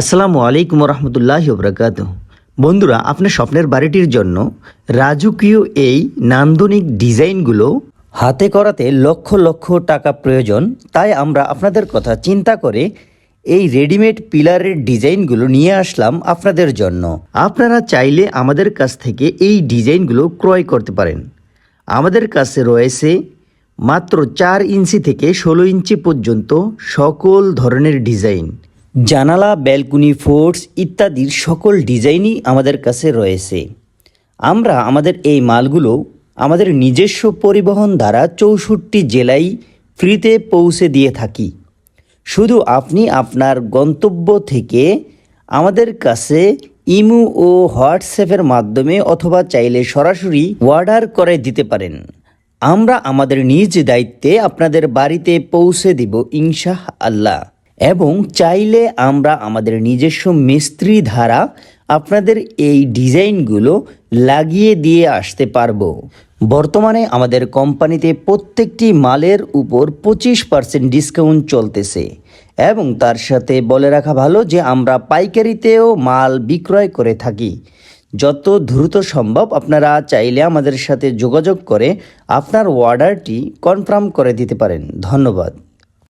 আসসালামু আলাইকুম রহমতুল্লাহ বরকাত বন্ধুরা, আপনার স্বপ্নের বাড়িটির জন্য রাজকীয় এই নান্দনিক ডিজাইনগুলো হাতে করাতে লক্ষ লক্ষ টাকা প্রয়োজন। তাই আমরা আপনাদের কথা চিন্তা করে এই রেডিমেড পিলারের ডিজাইনগুলো নিয়ে আসলাম আপনাদের জন্য। আপনারা চাইলে আমাদের কাছ থেকে এই ডিজাইনগুলো ক্রয় করতে পারেন। আমাদের কাছে রয়েছে মাত্র চার ইঞ্চি থেকে ষোলো ইঞ্চি পর্যন্ত সকল ধরনের ডিজাইন। জানালা, ব্যালকনি ফোর্টস ইত্যাদির সকল ডিজাইনই আমাদের কাছে রয়েছে। আমরা আমাদের এই মালগুলো আমাদের নিজস্ব পরিবহন দ্বারা চৌষট্টি জেলায় ফ্রিতে পৌঁছে দিয়ে থাকি। শুধু আপনি আপনার গন্তব্য থেকে আমাদের কাছে ইমু ও হোয়াটসঅ্যাপের মাধ্যমে অথবা চাইলে সরাসরি অর্ডার করে দিতে পারেন। আমরা আমাদের নিজ দায়িত্বে আপনাদের বাড়িতে পৌঁছে দিব ইনশাহ আল্লাহ এবং চাইলে আমরা আমাদের নিজস্ব মিস্ত্রি ধারা আপনাদের এই ডিজাইনগুলো লাগিয়ে দিয়ে আসতে পারব। বর্তমানে আমাদের কোম্পানিতে প্রত্যেকটি মালের উপর পঁচিশ পার্সেন্ট ডিসকাউন্ট চলতেছে এবং তার সাথে বলে রাখা ভালো যে আমরা পাইকারিতেও মাল বিক্রয় করে থাকি। যত দ্রুত সম্ভব আপনারা চাইলে আমাদের সাথে যোগাযোগ করে আপনার অর্ডারটি কনফার্ম করে দিতে পারেন। ধন্যবাদ।